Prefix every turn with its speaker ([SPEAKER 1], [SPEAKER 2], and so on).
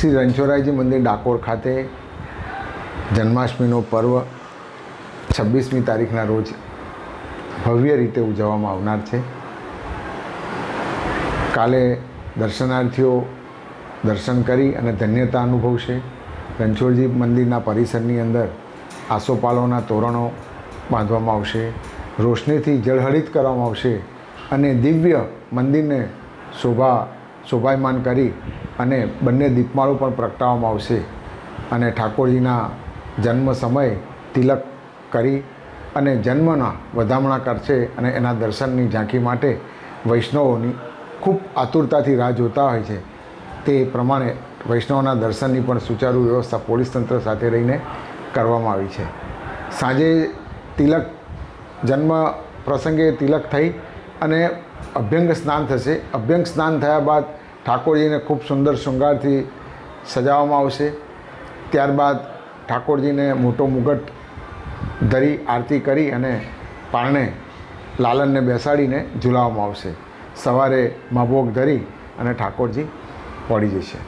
[SPEAKER 1] શ્રી રણછોડરાયજી મંદિર ડાકોર ખાતે જન્માષ્ટમીનો પર્વ છવ્વીસમી તારીખના રોજ ભવ્ય રીતે ઉજવવામાં આવનાર છે. કાલે દર્શનાર્થીઓ દર્શન કરી અને ધન્યતા અનુભવશે. રણછોડજી મંદિરના પરિસરની અંદર આસોપાલોના તોરણો બાંધવામાં આવશે, રોશનીથી જળહળિત કરવામાં આવશે અને દિવ્ય મંદિરને શોભા શોભાયમાન કરી અને બંને દીપમાળો પણ પ્રગટાવવામાં આવશે. અને ઠાકોરજીના જન્મ સમયે તિલક કરી અને જન્મના વધામણા કરશે અને એના દર્શનની ઝાંખી માટે વૈષ્ણવોની ખૂબ આતુરતાથી રાહ જોતા હોય છે. તે પ્રમાણે વૈષ્ણવના દર્શનની પણ સુચારુ વ્યવસ્થા પોલીસ તંત્ર સાથે રહીને કરવામાં આવી છે. સાંજે તિલક જન્મ પ્રસંગે તિલક થઈ અને અભ્યંગ સ્નાન થશે. અભ્યંગ સ્નાન થયા બાદ ઠાકોરજીને ખૂબ સુંદર શૃંગારથી સજાવવામાં આવશે. ત્યારબાદ ઠાકોરજીને મોટો મુગટ ધરી આરતી કરી અને પારણે લાલનને બેસાડીને ઝુલાવવામાં આવશે. સવારે મભોગ ધરી અને ઠાકોરજી પડી જશે.